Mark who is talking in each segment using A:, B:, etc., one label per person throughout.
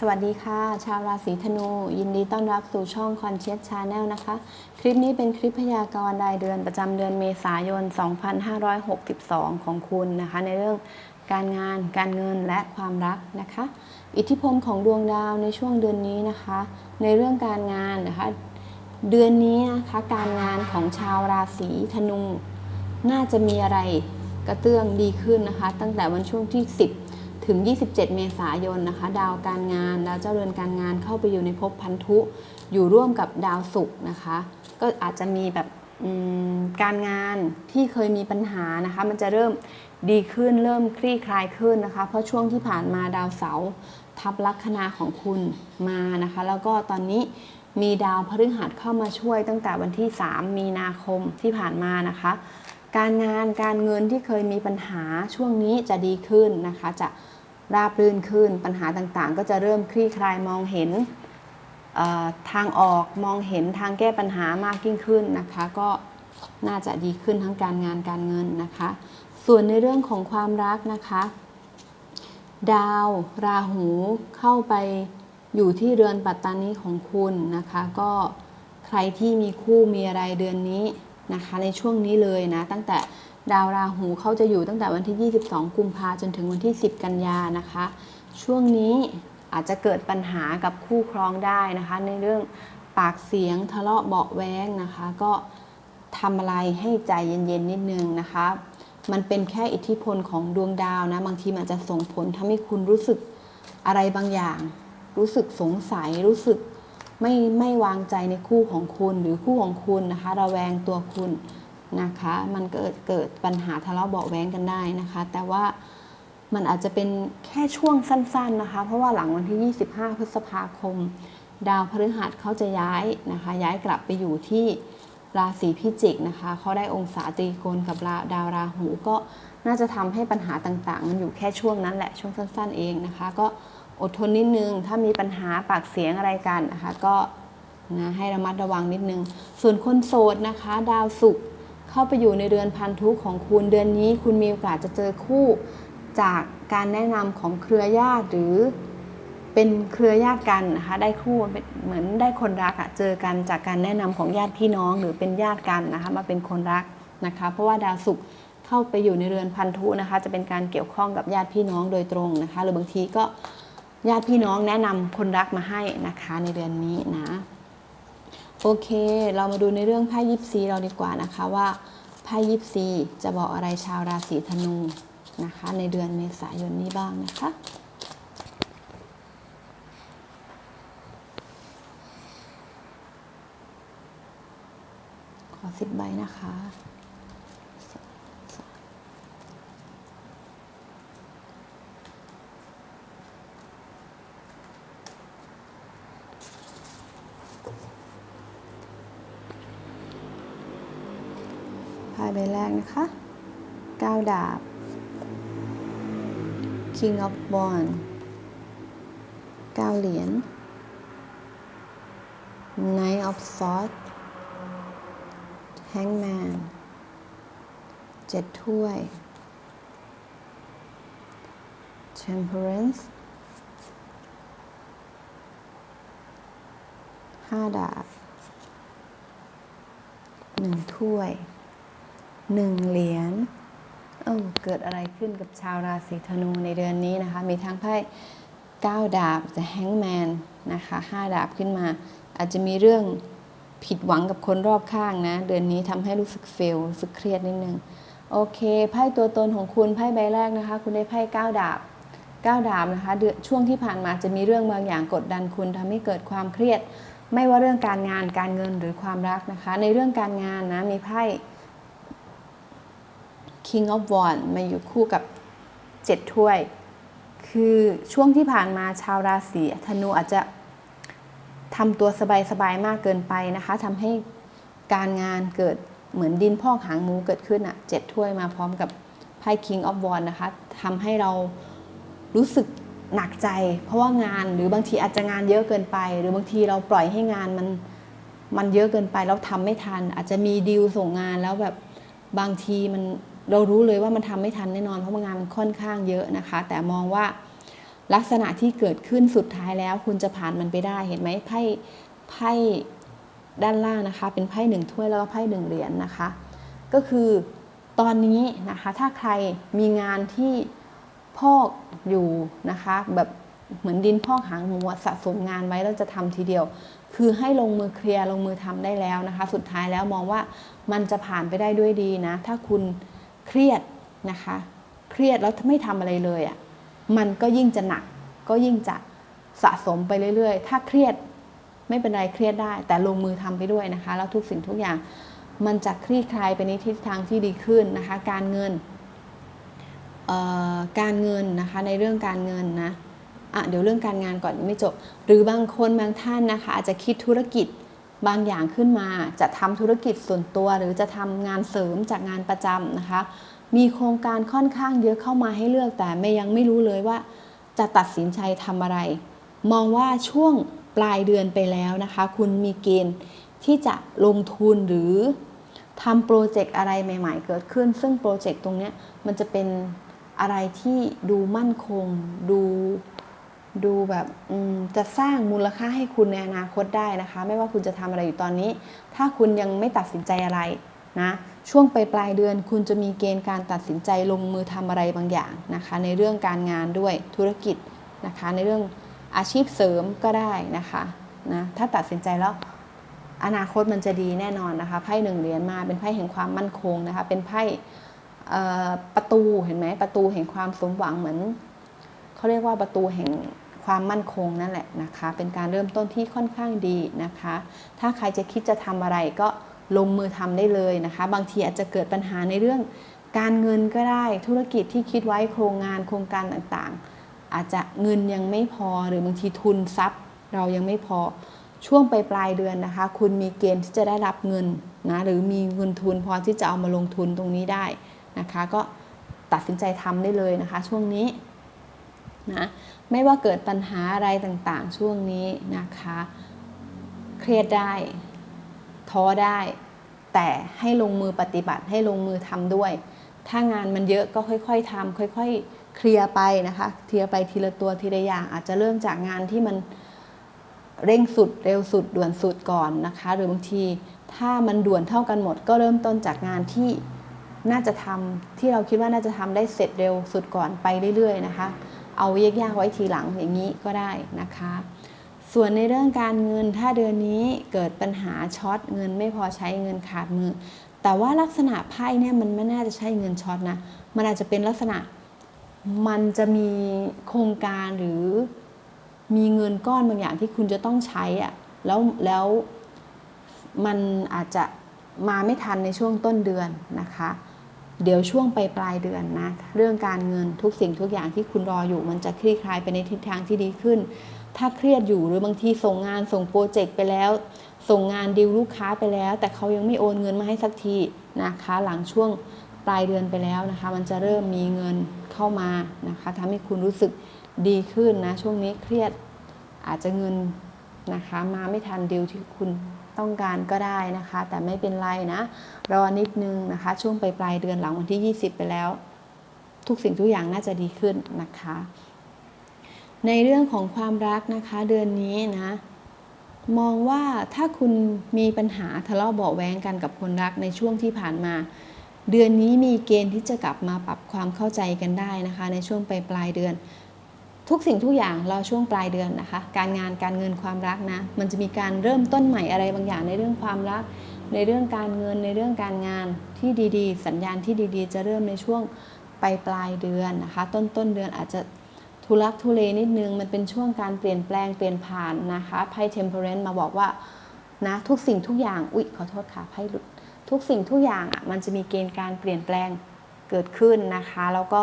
A: สวัสดีค่ะ ชาวราศีธนู ยินดีต้อนรับสู่ช่อง Conscious Channel นะคะ คลิปนี้เป็นคลิปพยากรณ์รายเดือนประจำเดือนเมษายน 2562 ของคุณนะคะ ในเรื่องการงาน การเงินและความรักนะคะ อิทธิพลของดวงดาวในช่วงเดือนนี้นะคะ ในเรื่องการงานนะคะ เดือนนี้นะคะการงานของชาวราศีธนู น่าจะมีอะไรกระเตื้องดีขึ้นนะคะ ตั้งแต่วันช่วงที่ 10 ถึง 27 เมษายนนะคะ ดาวการงานดาวเจ้าเรือนการงานเข้าไปอยู่ในภพพันธุอยู่ร่วมกับดาวศุกร์นะคะ ก็อาจจะมีแบบการงานที่เคยมีปัญหานะคะ มันจะเริ่มดีขึ้นเริ่มคลี่คลายขึ้นนะคะ เพราะช่วงที่ผ่านมาดาวเสาร์ทับลัคนาของคุณมานะคะ แล้วก็ตอนนี้มีดาวพฤหัสเข้ามาช่วยตั้งแต่วันที่ 3 มีนาคมที่ผ่านมานะคะ การงานการเงินที่เคยมีปัญหาช่วงนี้จะดีขึ้นนะคะ จะ ราบรื่นขึ้น ปัญหาต่างๆ ก็จะเริ่มคลี่คลายมองเห็นทางออกมองเห็นทางแก้ปัญหามากยิ่งขึ้นนะคะ ก็น่าจะดีขึ้นทั้งการงานการเงินนะคะ ส่วนในเรื่องของความรักนะคะ ดาว ราหูเข้าไปอยู่ที่เรือนปัตตานีของคุณนะคะ ก็ใครที่มีคู่มีอะไรเดือนนี้นะคะ ในช่วงนี้เลยนะ ตั้งแต่ ดาวราหูเขาจะอยู่ตั้งแต่วันที่ 22 กุมภาจนถึงวันที่ 10 กันยานะคะ ช่วงนี้อาจจะเกิดปัญหากับคู่ครองได้นะคะ ในเรื่องปากเสียงทะเลาะเบาะแว้งนะคะ ก็ทำอะไรให้ใจเย็นๆนิดนึงนะคะ มันเป็นแค่อิทธิพลของดวงดาวนะ บางทีมันอาจจะส่งผลทำให้คุณรู้สึกอะไรบางอย่าง รู้สึกสงสัยรู้สึกไม่ไม่วางใจในคู่ของคุณหรือคู่ของคุณนะคะ ระแวงตัวคุณ นะคะ มันเกิดเกิดปัญหาทะเลาะเบาะแว้งกันได้นะคะ แต่ว่ามันอาจจะเป็นแค่ช่วงสั้นๆนะคะ เพราะว่าหลังวันที่ 25 พฤษภาคม ดาวพฤหัสเขาจะย้ายนะคะ ย้ายกลับไปอยู่ที่ราศีพิจิกนะคะ เขาได้องศาตรีโกณกับาดาวราหูก็น่าจะทำให้ปัญหาต่างๆ มันอยู่แค่ช่วงนั้นแหละช่วงสั้น ๆ เองนะคะ ก็อดทนนิดนึง ถ้ามีปัญหาปากเสียงอะไรกันนะคะ ก็นะให้ระมัดระวังนิดนึง ส่วนคนโสดนะคะ ดาวศุกร์ เข้าไปอยู่ในเดือนพันธุของคุณเดือนนี้ คุณมีโอกาสจะเจอคู่จากการแนะนำของเครือญาติหรือเป็นเครือญาติกันนะคะได้คู่เหมือนได้คนรักอะเจอกันจากการแนะนำของญาติพี่น้องหรือเป็นญาติกันนะคะมาเป็นคนรักนะคะ เพราะว่าดาวศุกร์เข้าไปอยู่ในเรือนพันธุนะคะ จะเป็นการเกี่ยวข้องกับญาติพี่น้องโดยตรงนะคะ หรือบางทีก็ญาติพี่น้องแนะนำคนรักมาให้นะคะในเดือนนี้นะ โอเค เรามาดูในเรื่องไพ่ยิปซีเราดีกว่านะคะว่าไพ่ยิปซีจะบอกอะไรชาวราศีธนูนะคะ ในเดือนเมษายนนี้บ้างนะคะขอสิบใบนะคะ ไพ่ใบแรกนะคะก้าวดาบ King of Wands เก้าเหรียญ Knight of Swords Hangman เจ็ดถ้วย Temperance ห้าดาบหนึ่งถ้วย หนึ่งเหรียญเออเกิดอะไรขึ้นกับชาวราศีธนูในเดือนนี้นะคะ มีทั้งไพ่เก้าดาบจะแฮงแมนนะคะห้าดาบขึ้นมา อาจจะมีเรื่องผิดหวังกับคนรอบข้างนะ เดือนนี้ทำให้รู้สึกเฟลรู้สึกเครียดนิดนึง โอเค ไพ่ตัวตนของคุณไพ่ใบแรกนะคะ คุณได้ไพ่เก้าดาบเก้าดาบนะคะเดือนช่วงที่ผ่านมาจะมีเรื่องบางอย่างกดดันคุณทำให้เกิดความเครียด ไม่ว่าเรื่องการงานการเงินหรือความรักนะคะ ในเรื่องการงานนะมีไพ่ King of Wands มาอยู่คู่กับ 7 ถ้วย คือช่วงที่ผ่านมาชาวราศีธนูอาจจะทำตัวสบายๆมากเกินไปนะคะทำให้การงานเกิดเหมือนดินพอกหางหมูเกิดขึ้นอะ่ะเจ็ดถ้วยมาพร้อมกับไพ่ King of Wands นะคะทำให้เรารู้สึกหนักใจ เพราะว่างานหรือบางทีอาจจะงานเยอะเกินไป หรือบางทีเราปล่อยให้งานมันมันเยอะเกินไปแล้วทำไม่ทัน อาจจะมีดีลส่งงานแล้วแบบบางทีมัน เรารู้เลยว่ามันทำไม่ทันแน่นอนเพราะงานมันค่อนข้างเยอะนะคะ แต่มองว่าลักษณะที่เกิดขึ้นสุดท้ายแล้ว คุณจะผ่านมันไปได้เห็นไหมไพ่ไพ่ด้านล่างนะคะ เป็นไพ่หนึ่งถ้วยแล้วก็ไพ่หนึ่งเหรียญนนะคะ ก็คือตอนนี้นะคะถ้าใครมีงานที่พอกอยู่นะคะ แบบเหมือนดินพอกหางหมูสะสมงานไว้แล้วจะทำทีเดียว คือให้ลงมือเคลียร์ลงมือทำได้แล้วนะคะ สุดท้ายแล้วมองว่ามันจะผ่านไปได้ด้วยดีนะ ถ้าคุณ เครียดนะคะ เครียดแล้วไม่ทำอะไรเลยอะ่ะมันก็ยิ่งจะหนัก ก็ยิ่งจะสะสมไปเรื่อย ๆ ถ้าเครียดไม่เป็นไรเครียดได้ แต่ลงมือทำไปด้วยนะคะ แล้วทุกสิ่งทุกอย่างมันจะคลี่คลายไปในทิศทางที่ดีขึ้นนะคะ การเงินการเงินนะคะในเรื่องการเงินนะอะเดี๋ยวเรื่องการงานก่อนไม่จบ หรือบางคนบางท่านนะคะ อาจจะคิดธุรกิจ บางอย่างขึ้นมาจะทำธุรกิจส่วนตัว หรือจะทำงานเสริมจากงานประจำนะคะ มีโครงการค่อนข้างเยอะเข้ามาให้เลือก แต่ไม่ยังไม่รู้เลยว่า จะตัดสินใจทำอะไร มองว่าช่วงปลายเดือนไปแล้วนะคะ คุณมีเกณฑ์ที่จะลงทุนหรือทำโปรเจกต์อะไรใหม่ ๆ เกิดขึ้น ซึ่งโปรเจกต์ตรงนี้มันจะเป็นอะไรที่ดูมั่นคง ดู ดูแบบจะสร้างมูลค่าให้คุณในอนาคตได้นะคะ ไม่ว่าคุณจะทำอะไรอยู่ตอนนี้ ถ้าคุณยังไม่ตัดสินใจอะไรนะช่วงปลายปลายเดือนคุณจะมีเกณฑ์การตัดสินใจลงมือทำอะไรบางอย่างนะคะ ในเรื่องการงานด้วยธุรกิจนะคะ ในเรื่องอาชีพเสริมก็ได้นะคะนะถ้าตัดสินใจแล้วอนาคตมันจะดีแน่นอนนะคะไพ่หนึ่งเหรียญมาเป็นไพ่แห่งความมั่นคงนะคะเป็นไพ่ประตูเห็นไหมประตูแห่งความสมหวังเหมือนเขาเรียกว่าประตูแห่ง ความมั่นคงนั่นแหละนะคะ เป็นการเริ่มต้นที่ค่อนข้างดีนะคะ ถ้าใครจะคิดจะทำอะไรก็ลงมือทำได้เลยนะคะ บางทีอาจจะเกิดปัญหาในเรื่อง การเงินก็ได้ธุรกิจที่คิดไว้โครงงานโครงการต่างๆ อาจจะเงินยังไม่พอหรือบางทีทุนทรัพย์ เรายังไม่พอช่วงปลายปลายเดือนนะคะ คุณมีเกณฑ์ที่จะได้รับเงินนะหรือมีเงินทุนพอที่จะเอามาลงทุนตรงนี้ได้นะคะ ก็ตัดสินใจทำได้เลยนะคะ ช่วงนี้ นะไม่ว่าเกิดปัญหาอะไรต่างๆ ช่วงนี้นะคะ เครียดได้ ท้อได้ แต่ให้ลงมือปฏิบัติให้ลงมือทำด้วย ถ้างานมันเยอะก็ค่อย ๆทำค่อย ๆ เคลียร์ไปนะคะเคลียร์ไปทีละตัวทีละอย่าง อาจจะเริ่มจากงานที่มันเร่งสุดเร็วสุดด่วนสุดก่อนนะคะ หรือบางทีถ้ามันด่วนเท่ากันหมด ก็เริ่มต้นจากงานที่น่าจะทำที่เราคิดว่าน่าจะทำได้เสร็จเร็วสุดก่อนไปเรื่อยๆนะคะ เอายากๆไว้ทีหลังอย่างนี้ก็ได้นะคะ ส่วนในเรื่องการเงินถ้าเดือนนี้เกิดปัญหาช็อตเงินไม่พอใช้เงินขาดมือ แต่ว่าลักษณะไพ่เนี่ยมันไม่น่าจะใช่เงินช็อตนะมันอาจจะเป็นลักษณะมันจะมีโครงการหรือมีเงินก้อนบางอย่างที่คุณจะต้องใช้อะแล้วแล้วมันอาจจะมาไม่ทันในช่วงต้นเดือนนะคะ เดี๋ยวช่วงไปปลายเดือนนะ เรื่องการเงินทุกสิ่งทุกอย่างที่คุณรออยู่ มันจะคลี่คลายไปในทิศทางที่ดีขึ้น ถ้าเครียดอยู่หรือบางทีส่งงานส่งโปรเจกต์ไปแล้ว ส่งงานดีลลูกค้าไปแล้ว แต่เขายังไม่โอนเงินมาให้สักทีนะคะ หลังช่วงปลายเดือนไปแล้วนะคะ มันจะเริ่มมีเงินเข้ามานะคะทำให้คุณรู้สึกดีขึ้นนะ ช่วงนี้เครียดอาจจะเงินนะคะ มาไม่ทันดีลที่คุณ ต้องการก็ได้นะคะ แต่ไม่เป็นไรนะ รอนิดนึงนะคะ ช่วงปลายปลายเดือนหลังวันที่ 20 ไปแล้ว ทุกสิ่งทุกอย่างน่าจะดีขึ้นนะคะ ในเรื่องของความรักนะคะเดือนนี้นะมองว่าถ้าคุณมีปัญหาทะเลาะเบาแว้งกันกับคนรักในช่วงที่ผ่านมา เดือนนี้มีเกณฑ์ที่จะกลับมาปรับความเข้าใจกันได้นะคะ ในช่วงปลายปลายเดือน ทุกสิ่งทุกอย่างรอช่วงปลายเดือนนะคะ การงานการเงินความรักนะ มันจะมีการเริ่มต้นใหม่อะไรบางอย่างในเรื่องความรัก ในเรื่องการเงินในเรื่องการงานที่ดีๆ สัญญาณที่ดีๆ จะเริ่มในช่วงปลายปลายเดือนนะคะ ต้นต้นเดือนอาจจะทุลักทุเลนิดนึง มันเป็นช่วงการเปลี่ยนแปลงเปลี่ยนผ่านนะคะไพ่ temperance มาบอกว่านะทุกสิ่งทุกอย่างอุ๊ยขอโทษค่ะไพ่หลุดทุกสิ่งทุกอย่างอะมันจะมีเกณฑ์การเปลี่ยนแปลงเกิดขึ้นนะคะ แล้วก็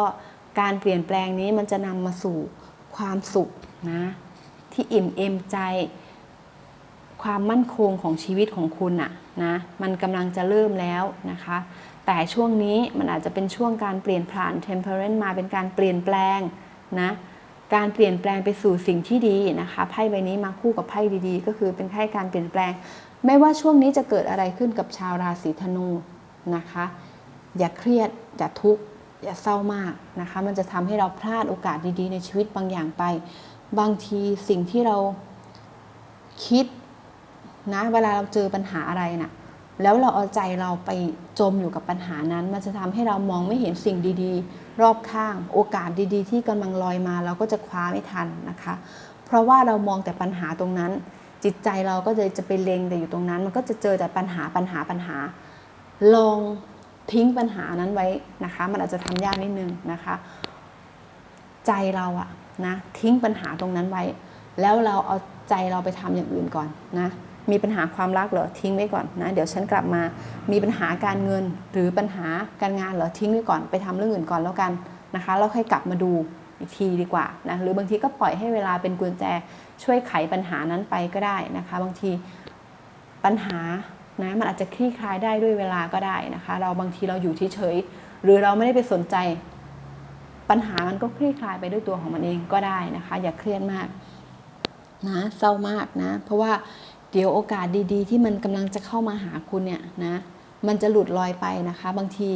A: การเปลี่ยนแปลงนี้มันจะนำมาสู่ ความสุขนะที่อิ่มเอมใจ ความมั่นคงของชีวิตของคุณอะนะมันกำลังจะเริ่มแล้วนะคะ แต่ช่วงนี้มันอาจจะเป็นช่วงการเปลี่ยนผ่าน temperance มาเป็นการเปลี่ยนแปลงนะการเปลี่ยนแปลงไปสู่สิ่งที่ดีนะคะไพ่ใบนี้มาคู่กับไพ่ดีๆ ก็คือเป็นไพ่การเปลี่ยนแปลง ไม่ว่าช่วงนี้จะเกิดอะไรขึ้นกับชาวราศีธนูนะคะ อย่าเครียดอย่าทุกข์ อย่าเศร้ามากนะคะ มันจะทำให้เราพลาดโอกาสดีๆ ในชีวิตบางอย่างไป บางทีสิ่งที่เราคิดนะเวลาเราเจอปัญหาอะไรนะ่ะแล้วเราเอาใจเราไปจมอยู่กับปัญหานั้น มันจะทำให้เรามองไม่เห็นสิ่งดีๆ รอบข้าง โอกาสดีๆ ที่กำลังลอยมา เราก็จะคว้าไม่ทันนะคะ เพราะว่าเรามองแต่ปัญหาตรงนั้น จิตใจเราก็จะจะไปเลงแต่อยู่ตรงนั้น มันก็จะเจอแต่ปัญหาปัญหาปัญหา ลอง ทิ้งปัญหานั้นไว้นะคะ มันอาจจะทำยากนิดนึงนะคะ ใจเราอะนะทิ้งปัญหาตรงนั้นไว้ แล้วเราเอาใจเราไปทำอย่างอื่นก่อนนะมีปัญหาความรักเหรอทิ้งไว้ก่อนนะเดี๋ยวฉันกลับมามีปัญหาการเงินหรือปัญหาการงานเหรอทิ้งไว้ก่อนไปทำเรื่องอื่นก่อนแล้วกันนะคะแล้วค่อยกลับมาดูอีกทีดีกว่านะหรือบางทีก็ปล่อยให้เวลาเป็นกุญแจช่วยไขปัญหานั้นไปก็ได้นะคะ บางทีปัญหา นะมันอาจจะคลี่คลายได้ด้วยเวลาก็ได้นะคะ เราบางทีเราอยู่เฉยๆหรือเราไม่ได้ไปสนใจ ปัญหามันก็คลี่คลายไปด้วยตัวของมันเองก็ได้นะคะ อย่าเครียดมากนะเศร้ามากนะ เพราะว่าเดี๋ยวโอกาสดีๆ ที่มันกำลังจะเข้ามาหาคุณเนี่ยนะมันจะหลุดลอยไปนะคะ บางที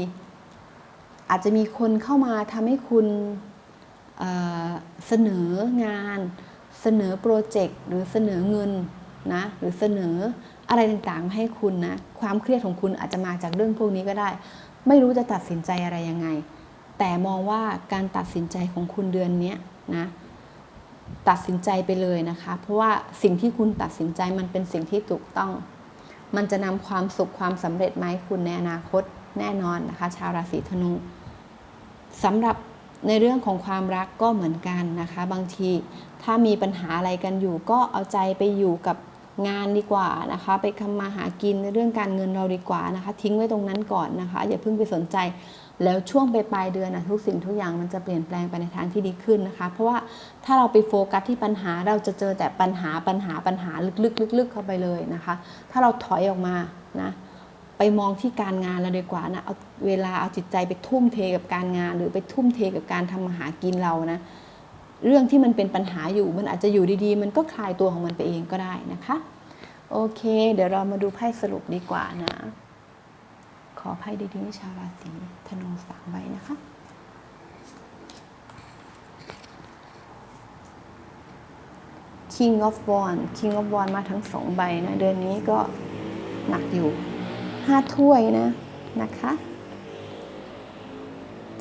A: อาจจะมีคนเข้ามาทำให้คุณเเสนองาน เสนอโปรเจกต์หรือเสนอเงินนะหรือเสนอ อะไรต่างๆมาให้คุณนะความเครียดของคุณอาจจะมาจากเรื่องพวกนี้ก็ได้ ไม่รู้จะตัดสินใจอะไรยังไง แต่มองว่าการตัดสินใจของคุณเดือนนี้นะตัดสินใจไปเลยนะคะ เพราะว่าสิ่งที่คุณตัดสินใจมันเป็นสิ่งที่ถูกต้อง มันจะนำความสุขความสำเร็จมาให้คุณในอนาคตแน่นอนนะคะ ชาวราศีธนูสำหรับในเรื่องของความรักก็เหมือนกันนะคะ บางทีถ้ามีปัญหาอะไรกันอยู่ ก็เอาใจไปอยู่กับ งานดีกว่านะคะ ไปคำมาหากินในเรื่องการเงินเราดีกว่านะคะ ทิ้งไว้ตรงนั้นก่อนนะคะ อย่าเพิ่งไปสนใจแล้วช่วงไปปลายเดือนนะทุกสิ่งทุกอย่างมันจะเปลี่ยนแปลงไปในทางที่ดีขึ้นนะคะ เพราะว่าถ้าเราไปโฟกัสที่ปัญหาเราจะเจอแต่ปัญหาปัญหาปัญหาลึกๆๆเข้าไปเลยนะคะ ถ้าเราถอยออกมานะไปมองที่การงานเราดีกว่านะเอาเวลาเอาจิตใจไปทุ่มเทกับการงาน หรือไปทุ่มเทกับการทำมาหากินเรานะ เรื่องที่มันเป็นปัญหาอยู่มันอาจจะอยู่ดีๆ มันก็คลายตัวของมันไปเองก็ได้นะคะ โอเค เดี๋ยวเรามาดูไพ่สรุปดีกว่านะ ขอไพ่ดีๆชาวราศีธนูสามใบนะคะ King of Wand King of Wand มาทั้งสองใบนะ เดือนนี้ก็หนักอยู่ห้าถ้วยนะนะคะ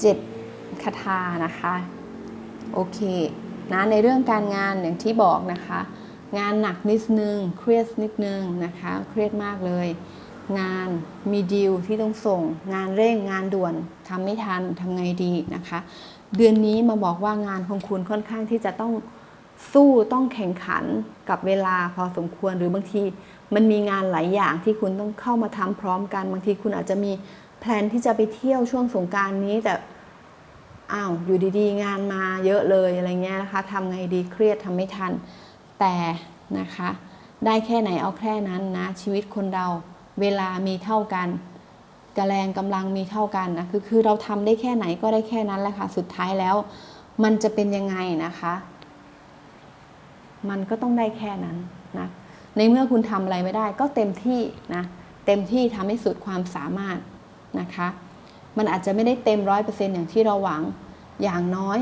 A: เจ็ดคาถานะคะ โอเคนะในเรื่องการงานอย่างที่บอกนะคะ งานหนักนิดนึงเครียดนิดนึงนะคะ เครียดมากเลย งานมีดีลที่ต้องส่ง งานเร่งงานด่วนทำไม่ทันทำไงดีนะคะ เดือนนี้มาบอกว่างานของคุณค่อนข้างที่จะต้องสู้ต้องแข่งขันกับเวลาพอสมควรหรือบางที มันมีงานหลายอย่างที่คุณต้องเข้ามาทำพร้อมกัน บางทีคุณอาจจะมีแพลนที่จะไปเที่ยวช่วงสงการนี้แต่ อ้าวอยู่ดีๆ งานมาเยอะเลยอะไรเงี้ยนะคะทำไงดีเครียดทำไม่ทัน แต่นะคะได้แค่ไหนเอาแค่นั้นนะชีวิตคนเราเวลามีเท่ากันกระแรงกำลังมีเท่ากันนะคือคือเราทำได้แค่ไหนก็ได้แค่นั้นแหละค่ะสุดท้ายแล้ว มันจะเป็นยังไงนะคะ มันก็ต้องได้แค่นั้นนะในเมื่อคุณทำอะไรไม่ได้ก็เต็มที่นะเต็มที่ทำให้สุดความสามารถนะคะ มันอาจจะไม่ได้เต็มร้อยเปอร์เซ็นอย่างที่เราหวังอย่างน้อย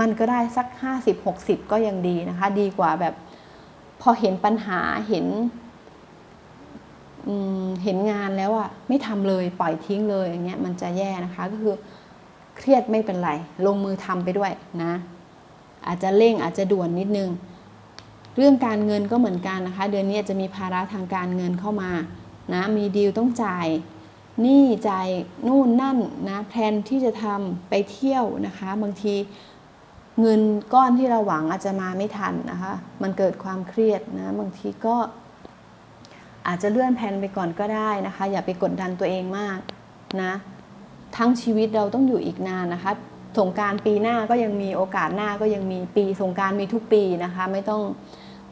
A: มันก็ได้สักห้าสิบหกสิบก็ยังดีนะคะ ดีกว่าแบบพอเห็นปัญหาเห็นเห็นงานแล้วอะไม่ทำเลยปล่อยทิ้งเลยอย่างเงี้ยมันจะแย่นะคะก็คือเครียดไม่เป็นไร ลงมือทำไปด้วยนะ อาจจะเร่งอาจจะด่วนนิดนึง เรื่องการเงินก็เหมือนกันนะคะ เดือนนี้จะมีภาระทางการเงินเข้ามานะมีดีลต้องจ่าย หนี้จ่ายนู่นนั่นนะแพลนที่จะทำไปเที่ยวนะคะ บางทีเงินก้อนที่เราหวังอาจจะมาไม่ทันนะคะ มันเกิดความเครียดนะบางทีก็อาจจะเลื่อนแผนไปก่อนก็ได้นะคะ อย่าไปกดดันตัวเองมากนะทั้งชีวิตเราต้องอยู่อีกนานนะคะสงการปีหน้าก็ยังมีโอกาสหน้าก็ยังมีปีสงการมีทุกปีนะคะ ไม่ต้อง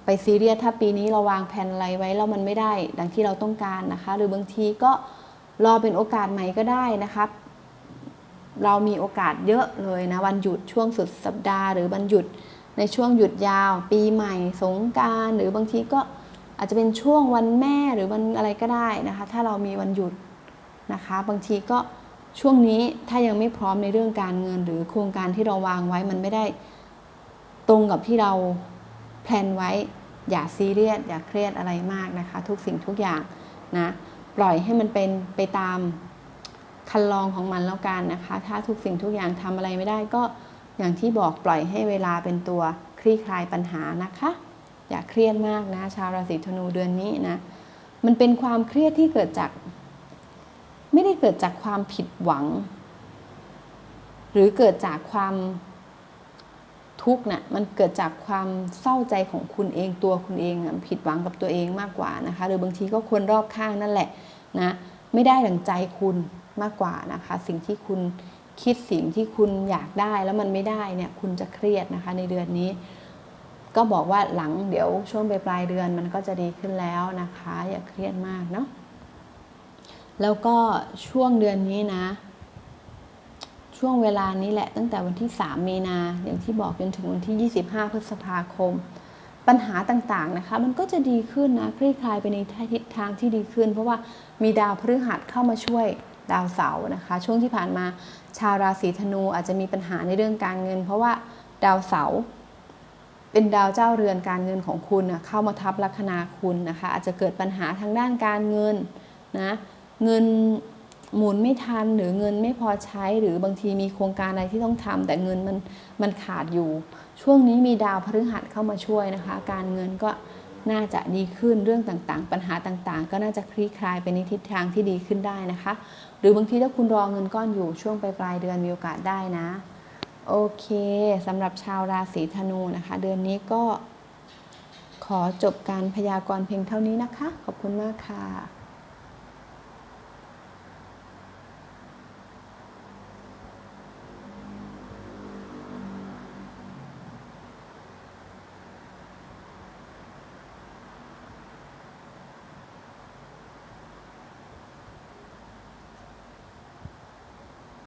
A: ไปซีเรียสถ้าปีนี้เราวางแผนอะไรไว้แล้วมันไม่ได้ ดังที่เราต้องการนะคะ หรือบางทีก็ รอเป็นโอกาสใหม่ก็ได้นะครับ เรามีโอกาสเยอะเลยนะวันหยุดช่วงสุดสัปดาห์หรือวันหยุดในช่วงหยุดยาว ปีใหม่ สงการหรือบางทีก็อาจจะเป็นช่วงวันแม่หรือวันอะไรก็ได้นะคะ ถ้าเรามีวันหยุดนะคะ บางทีก็ช่วงนี้ถ้ายังไม่พร้อมในเรื่องการเงิน หรือโครงการที่เราวางไว้มันไม่ได้ตรงกับที่เราแพลนไว้ อย่าซีเรียสอย่าเครียดอะไรมากนะคะ ทุกสิ่งทุกอย่างนะ ปล่อยให้มันเป็นไปตามคันลองของมันแล้วกันนะคะ ถ้าทุกสิ่งทุกอย่างทำอะไรไม่ได้ก็อย่างที่บอกปล่อยให้เวลาเป็นตัวคลี่คลายปัญหานะคะ อย่าเครียดมากนะ ชาวราศีธนูเดือนนี้นะ มันเป็นความเครียดที่เกิดจาก ไม่ได้เกิดจากความผิดหวัง หรือเกิดจากความ ทุกข์นะ่ะมันเกิดจากความเศร้าใจของคุณเองตัวคุณเองอะผิดหวังกับตัวเองมากกว่านะคะ หรือบางทีก็คนรอบข้างนั่นแหละนะไม่ได้ดังใจคุณมากกว่านะคะ สิ่งที่คุณคิดสิ่งที่คุณอยากได้แล้วมันไม่ได้เนี่ยคุณจะเครียดนะคะ ในเดือนนี้ ก็บอกว่าหลังเดี๋ยวช่วงปลายเดือนมันก็จะดีขึ้นแล้วนะคะ อย่าเครียดมากเนาะแล้วก็ช่วงเดือนนี้นะ ช่วงเวลานี้แหละตั้งแต่วันที่ 3 มีนา อย่างที่บอกจนถึงวันที่ 25 พฤษภาคม ปัญหาต่างๆนะคะ มันก็จะดีขึ้นนะคลี่คลายไปในทิศทางที่ดีขึ้น เพราะว่ามีดาวพฤหัสเข้ามาช่วยดาวเสาร์นะคะ ช่วงที่ผ่านมาชาวราศีธนูอาจจะมีปัญหาในเรื่องการเงิน เพราะว่าดาวเสาร์เป็นดาวเจ้าเรือนการเงินของคุณนะเข้ามาทับลัคนาคุณนะคะ อาจจะเกิดปัญหาทางด้านการเงินนะเงิน หมุนไม่ทันหรือเงินไม่พอใช้หรือบางทีมีโครงการอะไรที่ต้องทำแต่เงินมันมันขาดอยู่ ช่วงนี้มีดาวพฤหัสเข้ามาช่วยนะคะ การเงินก็น่าจะดีขึ้นเรื่องต่างๆ ปัญหาต่างๆ ก็น่าจะคลี่คลายไปในทิศทางที่ดีขึ้นได้นะคะ หรือบางทีถ้าคุณรอเงินก้อนอยู่ช่วงปลายปลายเดือนมีโอกาสได้นะ โอเคสำหรับชาวราศีธนูนะคะ เดือนนี้ก็ขอจบการพยากรณ์เพียงเท่านี้นะคะ ขอบคุณมากค่ะ